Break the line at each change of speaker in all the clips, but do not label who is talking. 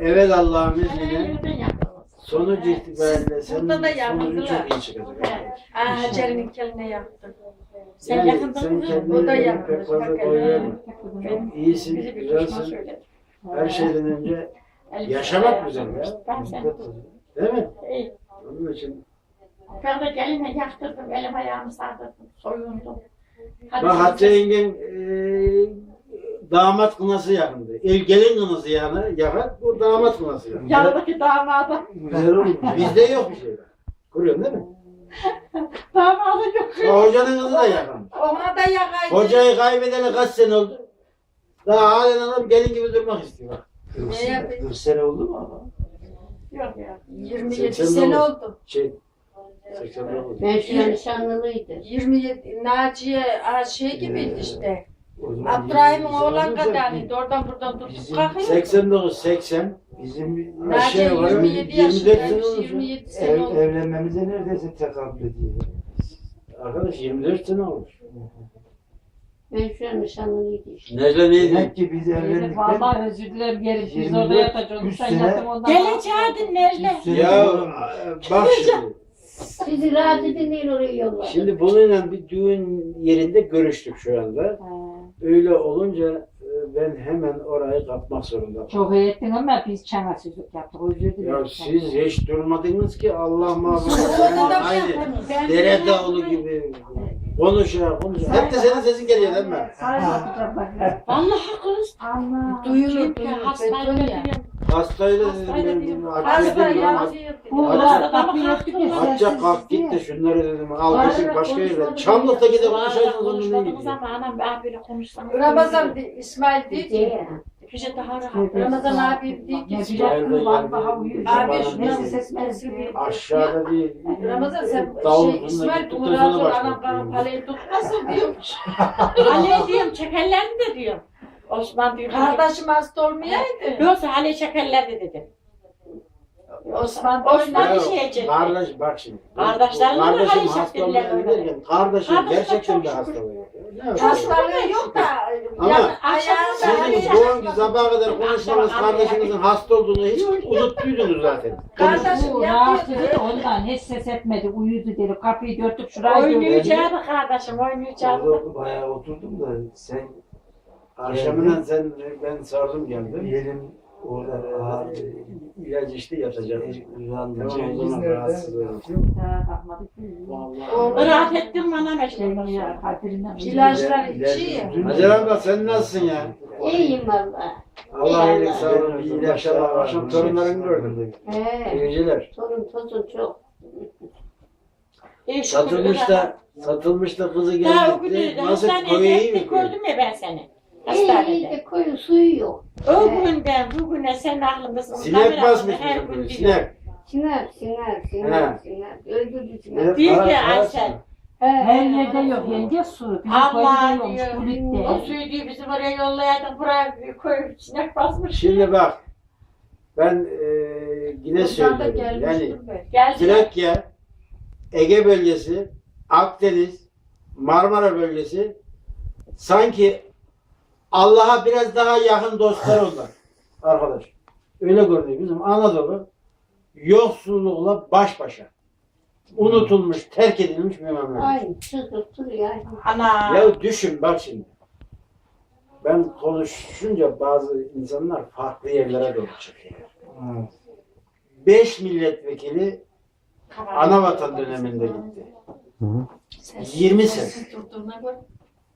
Evet Allah'ın izniyle sonuç itibariyle senin
Burada da yapıldılar.
çok iyi çıkacak.
Aa, Hacer'in keline yaptım. Sen
Yani
yakında
sen
mı?
kendine
O da
pek
yapmış.
fazla
Bak,
koyuyorsun.
Ben
İyisin,
bizi bir düşman
güzelsin. Her şeyden önce
Elif
yaşamak güzel ya.
Ben sen.
Değil mi?
İyi.
Onun için
Ben de gelinle yaktırdım. Elim ayağımı sardırdım. Soyundum. Hadi
bak Hatice yengen eee, damat kınası yakındı. El gelin kınası yanı yakar, bu damat kınası yakın.
Yanındaki damada.
Bizde yok bir şey. Kuruyorsun değil mi?
Damada yok.
O hocanın kızı da yakın.
Ona da yakaydı.
Hocayı kaybedeli kaç sene oldu? Daha halen adam gelin gibi durmak istiyor. bak.
Ne yapayım?
40 sene oldu mu ama?
Yok ya. 27
Seksen
sene oldu.
Şey, 89.
Ben şu an nişanlılıydı.
27 Naciye şey gibiydi işte. Abdurrahim'in oğlan kadarıydı. Oradan buradan tutup kalkıyor.
89, 80.
Bizim
Naciye
aşağı yukarı
27
24 sene
yaşındaymış.
olmuş ya.
27 sene
ev,
oldu.
evlenmemize neredeyse tekabül ediyor.
Arkadaş 24 sene olmuş.
Ben şu an nişanlılıydı işte.
Necla neydi?
Demek ki biz evlendikten
Vallahi özür dilerim gelip biz
24,
orada yatacağız.
üç
Sen yatın ondan.
Nerle.
üç sene
Ya
sonra-
bak şimdi.
Sizi rahat edin değil oraya yollar.
Şimdi bununla bir düğün yerinde görüştük şu anda. Öyle olunca e, ben hemen orayı kapmak zorunda kaldım.
Çok ettin ama biz çaresizlik yaptık. Özür dilerim.
Ya siz hiç durmadınız ki Allah muhafaza. Yani aynı dere dağlı gibi konuşuyor konuşuyor. Hep de senin sesin geliyor değil mi?
Vallahi kız.
Allah.
Duyulur.
Ya?
Hastayla
dedim ben bunu
Hasta yazıyor.
Bu hasta ya.
Hacca kalk git de şunları dedim al götür başka yere. Çamlık'taki de konuşaydınız onunla ne gidiyor?
ama anam ben böyle konuşsam. Ramazan İsmail diyor ki bir şey daha rahat. Ramazan abi diyor ki. Abi
ne
ses
dedi?
ses
Aşağıda bir
Ramazan sen şey İsmail
başladık.
anam bana parayı tutmasın diyormuş. Ali diyorum çekerlerini de diyorum. Osman diyor. Kardeşim hasta olmayaydı. Yoksa Ali çekerlerdi dedi. Osman Osman
Ya,
bir şey edecek.
Kardeş bak şimdi.
Kardeşlerin de
Kardeşim
hani
hasta
şekiller
olmaya
öyle.
giderken kardeşim
Kardeş de
gerçekten de. Ne yapayım?
Hastalığı yok da.
Ama Sizin bu anki sabaha kadar konuşmanız kardeşinizin hasta olduğunu hiç unuttuydunuz zaten.
Kardeşim
Bu
yapıyor.
rahatsız da ondan hiç ses etmedi. Uyudu dedi. Kapıyı dörttük şurayı dörttük.
Oynayacaktı kardeşim oynayacaktı.
Bayağı oturdum da sen
Akşamından sen ben sardım geldim.
yerin orada ağır
İlaç içti yatacak.
uyandı.
Tamam o zaman rahatsız olmuş.
Ha, bakmadık.
O rahat ettin bana meşgul.
Ya, Kadrinden
İlaçlar içiyor.
Hacer abla sen nasılsın ya?
İyiyim valla.
Allah iyilik sağlık. İyi akşamlar. Akşam torunlarını gördüm.
He.
Geceler.
Torun tozun çok.
Satılmış da satılmış da kızı geldi. Nasıl koyu iyi mi?
gördüm ya ben seni. Hastanede.
de koyun suyu yok.
O günden bugüne sen aklındasın.
Sinek basmış
her
bizim
gün
köyü.
diyor.
Sinek. He.
sinar sinar. Öldürdü sinar.
Evet.
Diyor ki
Ara-
Her
he,
yerde yok yenge su. Bizim
Allah
köyde
diyor.
yokmuş.
O
Kulüpte.
suyu diyor bizim oraya yollayaydın. Buraya koyup sinek basmış.
Şimdi bak. Ben e, yine söylüyorum. Yani.
Geldi.
Trakya, Ege bölgesi, Akdeniz, Marmara bölgesi sanki Allah'a biraz daha yakın dostlar onlar. Arkadaş. Öyle görünüyor. Bizim Anadolu yoksullukla baş başa. Unutulmuş, terk edilmiş bir memleket.
Aynı çıtır ya.
Ana.
Ya düşün bak şimdi. Ben konuşunca bazı insanlar farklı yerlere doğru çıkıyor.
Evet.
Beş milletvekili ana vatan döneminde gitti. 20 sene.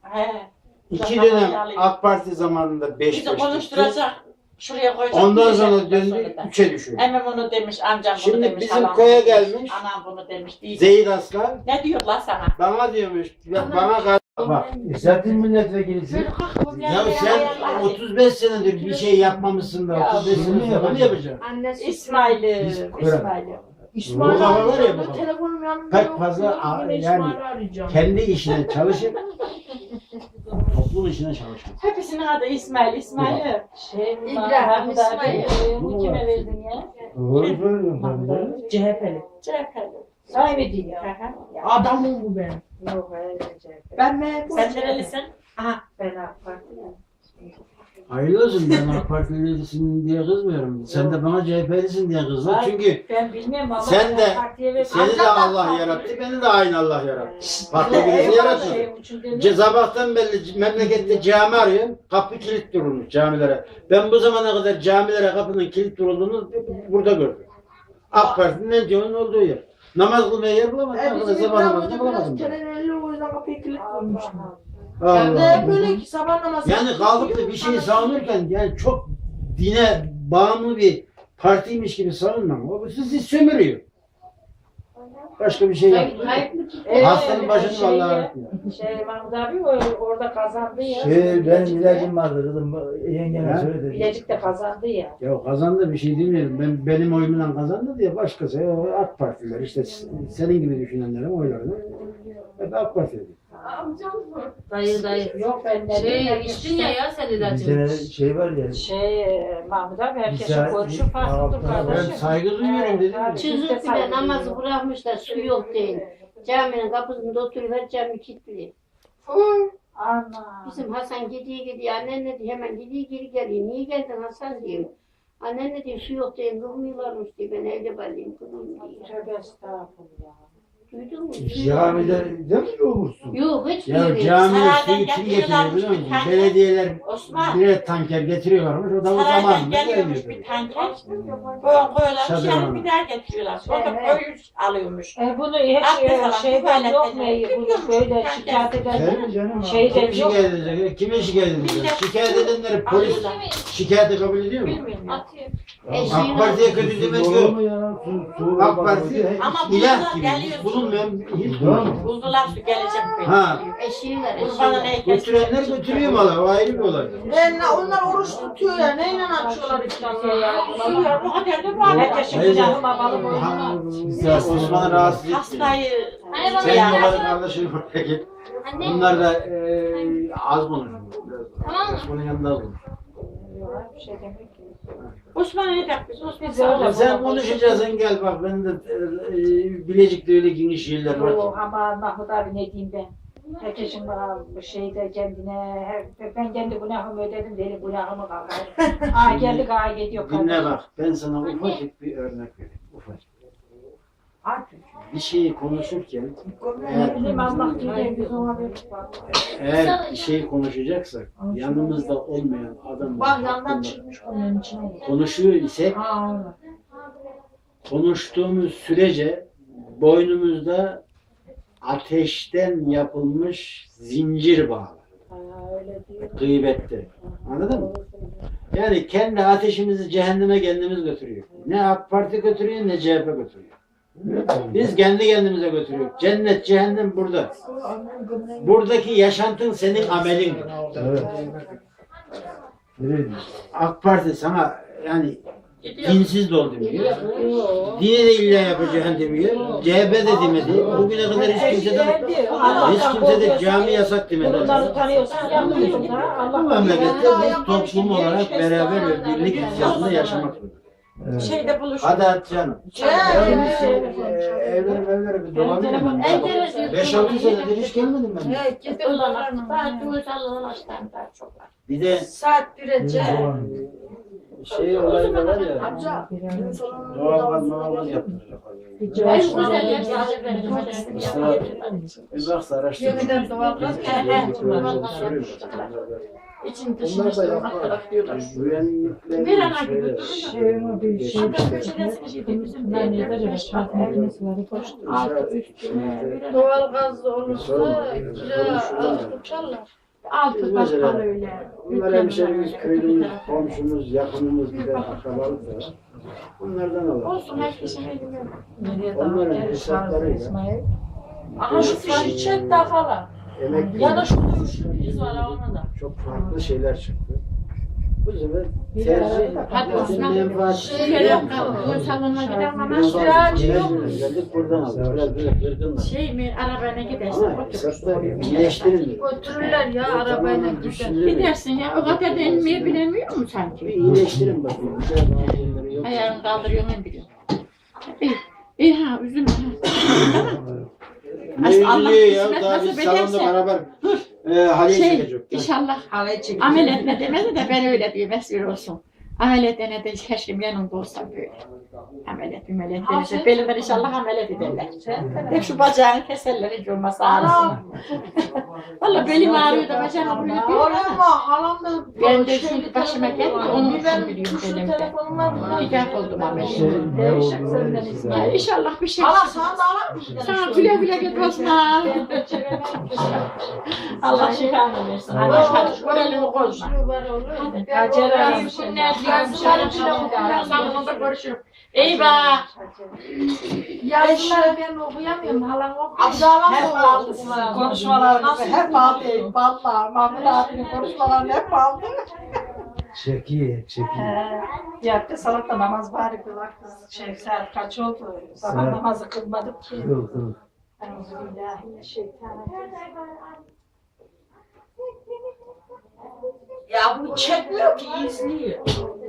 He.
İki dönem AK Parti zamanında 5 5
Bizi
gitti.
konuşturacak. Şuraya koyacak.
Ondan
diyecek
sonra döndü
da.
3'e düşürdü.
Emmem onu demiş, amcam bunu
Şimdi
demiş.
bizim
halam
köye
bunu demiş,
gelmiş.
Anam bunu demiş. Diyecek.
Zeyid Aslan
Ne diyorlar sana?
bana diyormuş, ya bana kar-
Bak zaten milletvekilisi.
Şöyle kalk, bu
ya sen
ayarlar.
35 senedir bir şey yapmamışsın da
Ya
35
bunu
senedir bunu yapacaksın.
Annesi
İsmail'i,
Biz-
İsmail'i.
Bu kafa var ya bu kafa.
Telefonum yanımda
Pek
yok.
fazla a- yani
İsmail'i arayacağım.
Kendi işine çalışıp toplum işine çalışmak.
Hepsinin adı İsmail, İsmail. Şey,
İbrahim, İsmail.
Bunu kime verdin ya?
Doğru söylüyorum tabii canım.
CHP'li.
CHP'li.
Sahibi değil ya.
Aha.
Adamım bu benim.
Yok öyle CHP.
Ben mi?
Sen nerelisin? Aha.
Ben AK Parti.
Hayırlı olsun ben AK Partilisin diye kızmıyorum. Sen de bana CHP'lisin diye kızdın.
Ay.
Çünkü
Ben bilmiyorum ama
Sen de- seni de Allah yarattı, beni de aynı Allah yarattı. Farklı birisi yaratmadı. Ce- Sabahtan belli memlekette cami arıyorum. Kapı kilit durulmuş camilere. Ben bu zamana kadar camilere kapının kilit durulduğunu burada gördüm. AK Parti'nin en yoğun olduğu yer. Namaz kılmaya yer bulamadım.
E,
Arkadaşlar
bizim
sabah namazını
İbrahim'de
bulamadım.
biraz
ben.
kenareli o yüzden kapıyı kilit
Allah
Ben de
Allah.
böyle ki sabah namazı.
Yani kalkıp da bir şey savunurken yani çok dine bağımlı bir partiymiş gibi savunmam. O sizi sömürüyor. Başka bir şey yok.
Evet,
Hastanın başını
şey
vallahi
ya,
ağrıtmıyor.
Şey Mahmut abi o- orada kazandı ya.
Şey, benim ilacım vardı kızım. Yengeme
Ha?
söyledi.
Bilecik de kazandı ya.
Ya kazandı bir şey demiyorum. Ben benim oyumla kazandı diye başkası o AK Partiler işte senin gibi düşünenlerin oylarını hep AK Parti'de.
Dayı dayı.
Yok ben ne
Şey içtin ya ya sen
Bir
ilacını.
tane şey var ya.
Şey Mahmut abi herkesin
Güzel,
görüşü farklıdır
Ben
Ben
kardeşim.
saygı duyuyorum dedim.
Kimse saygı
bile namazı bırakmışlar su yok değil. Caminin kapısında oturuyor cami kilitli.
Ana.
Bizim Hasan gidiyor gidiyor annen ne diyor hemen gidiyor geri geliyor. Niye geldin Hasan diyeyim. Annen ne diyor su yok diye kılmıyorlarmış diye ben evde kalayım kılayım diyor.
Tövbe estağfurullah.
Duydun mu?
Camide de mi olursun?
Yok hiç
Ya
değil.
camiye
Saraydan
suyu kim getiriyor biliyor
bir
musun?
tanker.
Belediyeler
Osman.
birer tanker getiriyorlarmış. O da o zaman
Saraydan geliyormuş
geliyor?
bir tanker. Koyun koyuyorlar.
Hanım.
bir daha getiriyorlar. O da
Evet.
koyun alıyormuş.
E bunu hiç
Abdest
e,
alan
şeyden
tuvalet
yok mu? Bunu böyle
herkes.
şikayet eden
canım.
şeyden
Kim
yok.
şikayet edecek? Kime şikayet edecek? Şikayet edenleri polis şikayeti kabul ediyor mu?
Bilmiyorum. ya.
Atayım.
AK Parti'ye kötü demek yok.
Su, su,
AK Parti
Ama
ilah
bunlar
gibi
geliyor.
Bulunmayan hiç
Tamam.
Buldular su gelecek. böyle.
Ha.
Eşiğiler
Kurbanın
eşiğiler.
heykeli.
Götürenler götürüyor malı. O ayrı bir olay.
Ben, onlar oruç tutuyor ya. Neyle açıyorlar iftarları ya?
Bilmiyorum, O kadar da var.
Babalı boynuna.
Ya Osman'ı rahatsız etmiyor.
Hastayı
Senin babanın kardeşin oraya git.
Anne.
Bunlar da eee az konuşuyor.
Tamam mı?
Osman'ın yanında az konuşuyor.
Bir şey demek ki.
Osman'ı ne yapmış? Osman
Biz öyle
sağ ol.
Sen konuşacaksın gel bak benim de eee, Bilecik'te öyle geniş yerler var.
Yok ama Mahmut abi ne diyeyim ben. Herkesin bana bu şeyde kendine, her, ben kendi günahımı ödedim değil, günahımı kaldı. Aa geldik aa gidiyor
Dinle bak ben sana ufacık bir örnek vereyim. Ufacık. Bir şeyi konuşurken
bak.
eğer bir şeyi konuşacaksak yanımızda olmayan adam
içine.
konuşuyor isek
Aa,
konuştuğumuz sürece boynumuzda ateşten yapılmış zincir bağlı. Gıybette. Anladın mı? Yani kendi ateşimizi cehenneme kendimiz götürüyor. Ne AK Parti götürüyor ne CHP götürüyor. Biz kendi kendimize götürüyoruz. Cennet, cehennem burada. Buradaki yaşantın senin amelin.
Evet.
AK Parti sana yani dinsiz de ol demiyor. Dini de illa yapacağını demiyor. CHP de demedi. Bugüne kadar hiç kimseden hiç kimse de cami yasak demedi. Bu
Allah
memlekette biz toplum olarak beraber ve birlik içerisinde yaşamak zorundayız.
Evet.
Şeyde buluştuk.
Hadi at canım. E, Evlerim evlere bir dolanıyor.
Enteresan.
5-6 senedir hiç gelmedim ben.
Ya, gidiyorlar.
Daha dua sallanın açtan daha çok var.
Bir de
Saat 1'e ce.
Şey olayı da var ya.
Amca. sonunda
Doğalgaz doğalgaz yaptıracak.
En güzel yer sadece benim.
Mesela bir baksa araştırma.
Doğalgaz. İçin dışını
da
işte matlarak diyorlar.
Güvenlikler
Bir ana gibi.
Şey, bir şey. Ben ne derim? Şart makinesi var.
Altı üstü.
Doğalgaz da olursa kira az uçarlar.
Altı bakmalı öyle.
Bunlar hemşerimiz, köylümüz, komşumuz, yakınımız bir de akrabalık da var. Bunlardan alalım.
Olsun herkesin elinde.
Onların hesaplarıyla
Aha şu fişi çek daha falan.
emekli
Ya da şurada üşütüz var ha ona da.
çok farklı şeyler çıktı. Bu sefer tercih
Hadi Osman.
menfaat
salonuna gidelim ama
Menfaat geldik buradan aldık. Biraz böyle kırgınlar.
şey mi arabana gidersin.
Ama iyileştirin.
Götürürler ya arabayla gider.
Gidersin ya o kadar da inmeyi bilemiyor
Bir
sanki?
iyileştirin bakayım. Bir şey bazı yerleri yok.
Ayağını kaldırıyor ben biliyorum. İyi, iyi ha üzülme.
Ne üzülüyor ya? Daha biz salonda beraber Ee, Haliye
Şey,
çekecek.
inşallah ameliyat ne demedi de ben öyle diyeyim esir olsun. Ameliyat ne de keşke yanımda olsam böyle. Ameliyat ameliyat verirse belinden inşallah ameliyat ederler. Hep şu bacağını keserler hiç olmazsa ağrısın. Valla belim ağrıyor da bacağım ağrıyor diyor.
Ama halam da
Ben de şu başıma geldi onun için biliyorum belimde. Bir defa oldum ameliyat. İnşallah bir şey.
Hala sana da mısın?
Sana güle güle git Osman. Allah şifanı versin. Hadi hadi şu elimi koyma.
Hacer Hanım.
Sonunda görüşürüz. Eyvah.
Yazıları ben okuyamıyorum. Halam. Abdalam
Hep
da
aldı sizin konuşmalarınızı. Hep aldı. Valla Mahmut abinin konuşmalarını hep aldı.
Çeki, çeki.
Yattı salata namaz bari kılak. Şey saat kaç oldu? Sabah namazı kılmadık ki.
Kıl kıl.
Ya bu çekmiyor ki izliyor.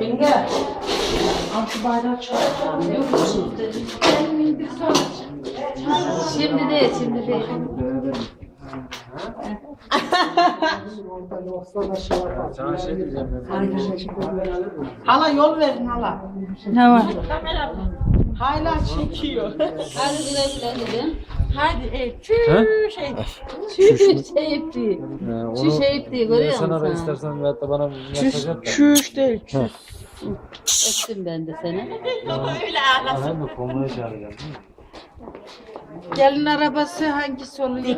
Binge. Al şu bardağı çıkar. Yok musun?
Şimdi değil, şimdi değil.
Sana şey diyeceğim.
Hala yol verin hala.
Ne var?
Hala çekiyor.
Hadi güle güle dedim.
Hadi.
He?
Çüş şey.
Şu şey etti. Şu şey etti, görüyor
Sen ara
musun?
istersen veyahut da bana mesaj at da.
Çüş değil.
Heh.
Ettim ben de seni.
Öyle ağlasın.
Ben de konmaya çağıracağım.
Gelin arabası hangisi oluyor?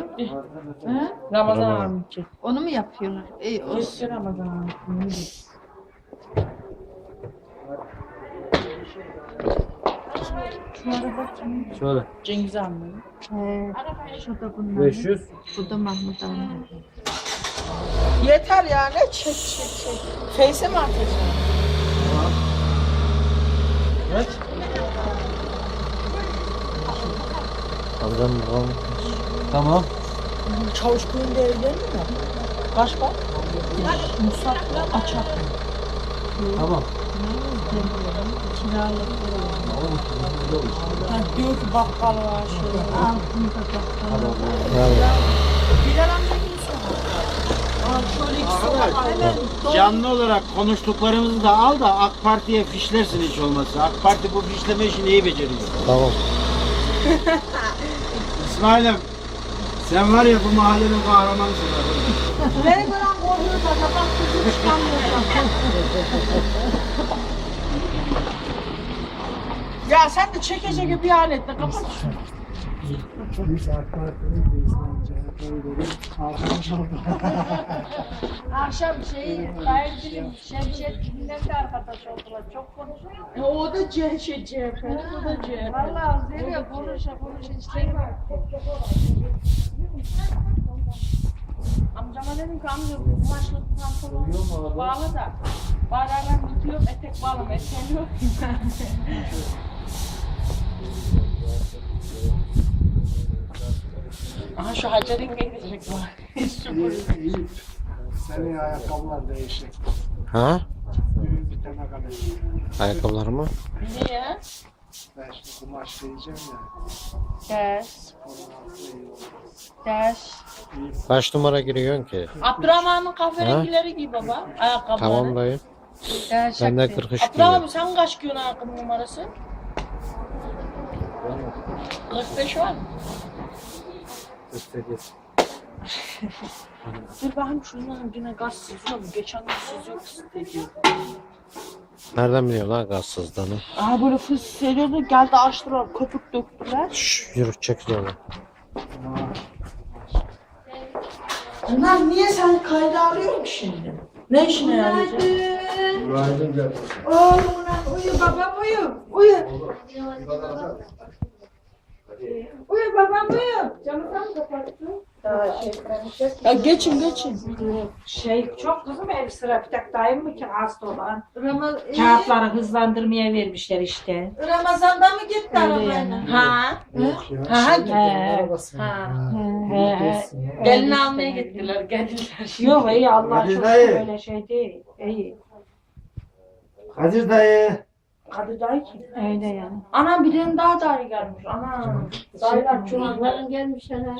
Ramazan abi.
Onu mu yapıyorlar? İyi olsun.
Eski Ramazan abi.
Şöyle.
Cengiz abi.
He. Şurada bunlar.
500.
Burada Mahmut abi.
Yeter ya ne çek çek çek. Face'e mi atacaksın?
Kaç? Alacağım bakalım. Tamam.
Çavuş köyünde evlenir mi? Kaç bak? Musak'la açar.
Tamam.
Ha, diyor ki bakkal var şöyle.
Yani.
Bilal amca gibi Aa, şöyle iki sokak hemen
Canlı olarak konuştuklarımızı da al da AK Parti'ye fişlersin hiç olmazsa. AK Parti bu fişleme işini iyi beceriyor.
Tamam.
İsmail'im sen var ya bu mahallenin kahramanısın.
Beni gören korkuyor da sabah kızı çıkamıyor. Ya sen de çeke çeke bir aletle kapat.
Akşam şey, Gayrıcı'nın Şemşet Gül'den de arkadaş oldular. Çok konuşuyor.
E, o da C, şey, CHP, o da CHP.
Valla seviyor konuşa konuşa istemiyor. Amcama dedim ki amca bu kumaşlık pantolon bağla da. Ben gidiyorum etek bağlama eteğim yok.
Aha şu Hacer'in gelecek var.
Senin ayakkabılar değişik.
Ha?
Bir tane kadar.
Ayakkabılar mı?
Niye?
Ben şimdi kumaş diyeceğim ya.
Ders,
Onun altı iyi olur.
ders.
Kaç numara giriyorsun ki?
Abdurrahman'ın kahverengileri giy baba. Ayakkabıları.
Tamam dayı.
Ders
Ben de
yapıyor.
43
Abdurrahman
giyiyorum.
sen kaç giyiyorsun ayakkabı numarası? 45 var mı?
48.
Dur bakayım şundan yine gaz sızıyor mu? Geçen gün sızıyor hissediyor.
Nereden biliyorsun lan gazsızlığını?
Aa böyle fıs seriyordu geldi açtılar köpük döktüler.
Şşş yürü çek yolu.
Bunlar niye sen kayda alıyor ki şimdi? Ne işine yarayacak?
Günaydın gel.
Oğlum uyu babam uyu. Uyu.
Buyur babam buyur. Camı tam kapattı. Daha şey.
Ya geçin geçin.
Şey çok kızım ev sıra bir tek dayım mı ki hasta olan.
Ramaz
Kağıtları hızlandırmaya vermişler işte.
Ramazan'da mı gitti arabayla?
yani.
Ha.
Yok ya.
Ha,
şey,
he.
arabası.
Ha.
He.
Gelini almaya gittiler. Geldiler.
Yok iyi Allah
Hadi
çok
dayı.
öyle şey değil. İyi.
Kadir dayı.
Kadı dayı ki. Öyle yani.
Anam bir tane daha dayı gelmiş. Anam. Dayılar
Çocukların gelmiş ana.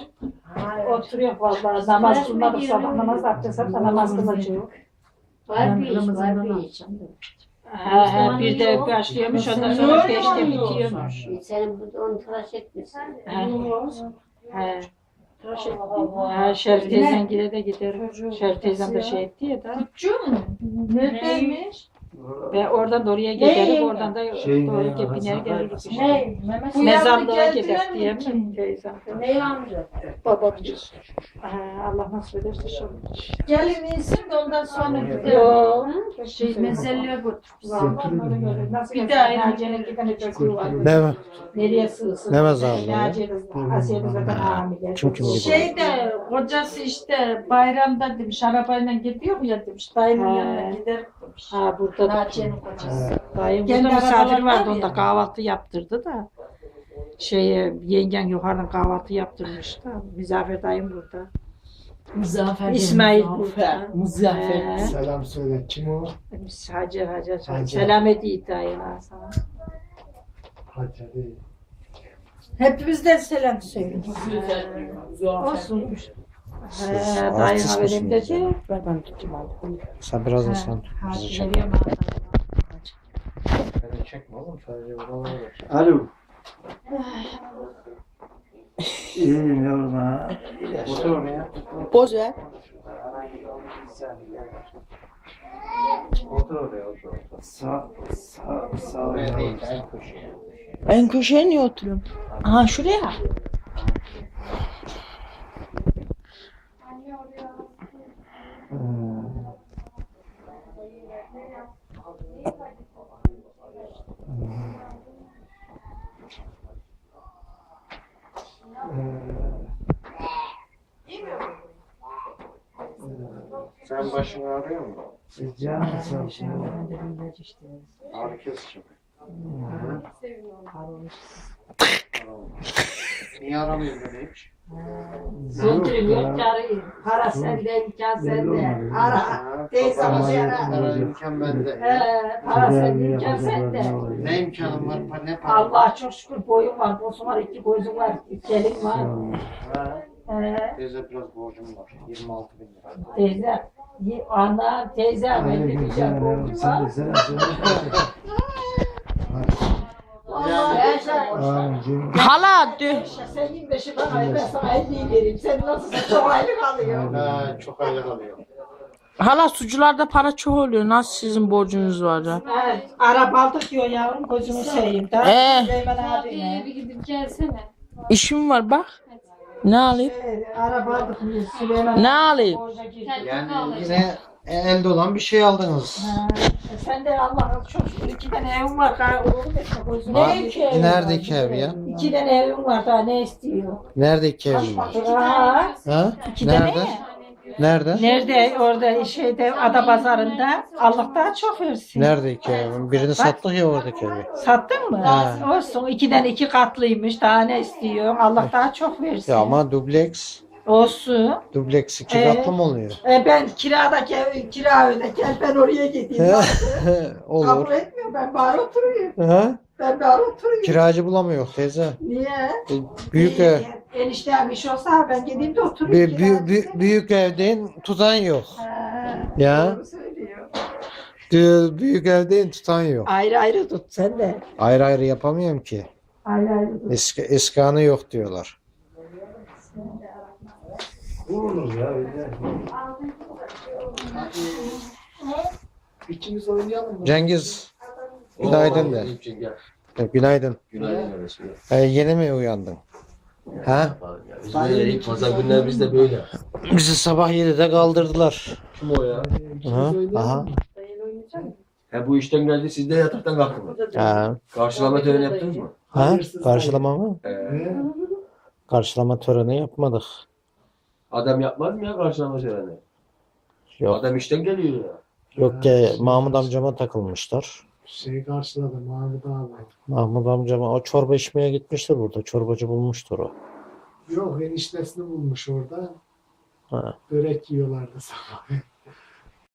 Oturuyor vallahi namaz kılmadık sabah namaz hep de namaz kılacağız.
Var bir iş, var bir iş.
He he bir de başlıyormuş ondan sonra beşte bitiyormuş.
Senin bu onu tıraş etmişsin.
He. He. Ha, Şerif teyzen gide de gider. Şerif teyzem de şey etti ya da.
Neredeymiş?
Ve oradan da oraya giderim, oradan da
Şey,
doğru
ne,
biner geliriz işte.
Ne?
Mezarlığa
yazdı
gider
geldiler
diye
mi?
teyzem?
ne amca?
Babacığım.
Ha, Allah nasip ederse şu.
Gelin insin de ondan sonra gidelim.
Yok.
Şey mezelliğe götür.
Nasıl
Bir daha
iki tane çocuğu var.
Ne,
Nereye sığsın?
ne mezarlığı?
Naciye'nin Asiye'nin zaten hamile.
Kim gidiyor?
Şey de kocası işte bayramda demiş arabayla gidiyor ya demiş. Dayımın
He.
yanına gider demiş.
Ha burada da
Naciye'nin kocası.
dayım
Kendi
burada misafir
arabaları
vardı
var
onda kahvaltı yaptırdı da. Şeye yengen yukarıdan kahvaltı yaptırmış da. Misafir dayım burada.
Muzaffer.
İsmail burada.
Muzaffer.
He.
Selam söyle. Kim o?
Hacer Hacer.
Hacer.
Selam edeyim dayına sana.
Hadi hadi.
Hepimizden selam söyle.
Olsun. He,
Artist
dayına
misin
vereyim dedi.
sen?
Ver ben tutayım abi.
Sen biraz insan tut.
hadi
Bizi çek. Beni çekme oğlum sadece buraları.
Alo.
İyiyim yavrum ha.
Otur oraya.
Boz ver.
Otur oraya otur.
Sağ, sağ, sağ ol
Oraya
yavrum.
değil, en köşeye.
En köşeye niye oturuyorum? Aha şuraya.
Sen başını ağrıyor mu?
Canım sağ olsun.
Ağrı kesici. Niye aramıyorsun beni hiç?
Zultürüm yok karı. Para sende, imkan sende. Ara. Teyze
Para-
bizi ara.
para imkan bende.
He, para sende, imkan sende.
Ne imkanım var? Ne para?
Allah çok şükür boyun var, bosun var, iki gözün var, iki elin var.
Ha,
He,
Teyze biraz borcum var. 26 bin lira.
teyze, y- ana, teyze, ben de
Aleyküm
güzel
selam yavrum.
borcu
Sen de
var.
söyle. Abicim.
Hala dö.
Sen 25'i bana ben sana 50'yi vereyim. Sen nasılsın? Çok aylık alıyor.
Ha, çok aylık alıyor.
Hala sucularda para çok oluyor. Nasıl sizin borcunuz var ya?
Evet, araba aldık diyor yavrum gözünü seveyim da.
Ee?
Süleyman abine.
bir gidip gelsene.
İşim var bak. Ne alayım?
Süleyman
Ne alayım?
Yani yine elde olan bir şey aldınız.
Ha, e sen de Allah'a çok şükür iki tane evim var. Kar oğlum etme gözünü.
Ha,
seveyim.
Nerede ki ev ya?
İki tane evim var daha ne istiyor?
Nerede ki evin var?
Ha,
Ha?
iki tane
Nerede?
ya.
Nerede?
Nerede? Orada şeyde ada pazarında. Allah daha çok versin.
Nerede ki evin? Birini sattık ya oradaki evi.
Sattın mı?
Ha.
Olsun. İkiden iki katlıymış. Daha ne istiyor? Allah daha çok versin.
Ya ama dubleks.
Olsun.
Dubleks iki
Ee?
katlı mı oluyor?
E ben kiradaki ev, kira öde. Gel ben oraya gideyim.
Olur.
Kabul etmiyor. Ben bari oturuyorum.
Ha?
Ben bari oturuyorum.
Kiracı bulamıyor teyze.
Niye?
E, Büyük ev.
Eniştem iş olsa ben gideyim de oturayım.
Bir, büyük, büyük, büyük evden tutan yok.
Ha,
Ya.
doğru söylüyor.
Diyor, büyük evden tutan yok.
Ayrı ayrı tut sen de.
Ayrı ayrı yapamıyorum ki.
Ayrı ayrı tut.
Eski, eskanı yok diyorlar.
Olur ya öyle. İkimiz oynayalım mı?
Cengiz. Günaydın de. E, Günaydın.
Günaydın kardeşim.
E, yeni mi uyandın? Ha?
Biz böyle ilk pazar günler bizde böyle.
Bizi sabah 7'de kaldırdılar.
Kim o ya?
Aha. Aha.
He bu işten geldi siz de yataktan kalktınız.
Ha.
Karşılama töreni yaptınız mı?
Ha? Karşılama mı?
Ee,
Karşılama töreni yapmadık.
adam yapmaz mı ya karşılama töreni?
Yok.
Adam işten geliyor ya.
Yok ki Mahmut amcama takılmışlar.
Şey karşıladı Mahmut abi.
Mahmut amcama o çorba içmeye gitmiştir burada. Çorbacı bulmuştur o.
Yok eniştesini bulmuş orada.
Ha.
Börek yiyorlardı sabah.